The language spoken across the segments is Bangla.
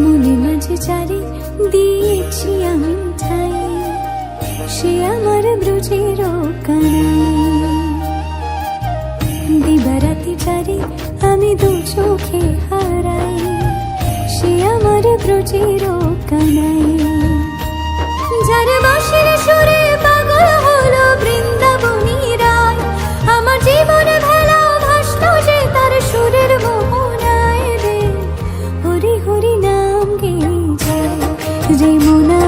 মনে মাঝে চারি দিয়েছি আমি ঠাই। সে আমার ব্রজের দিবারাতি চারি আমি দু চোখে হারাই। সে আমার ব্রজের 自己不能。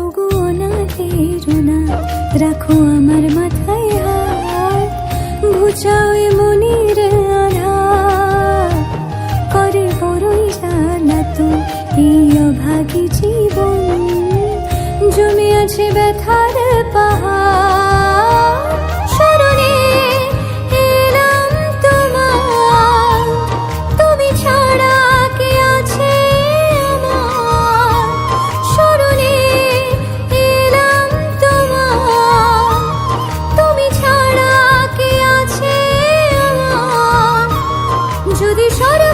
ওগো না রাখো আমার মাথায় হাত, ঘুচাও এ মনির আধার করে বড়ই জানা তো এই অভাগী জীবন। জমে আছে ব্যথার পাহাড়। যদি সরে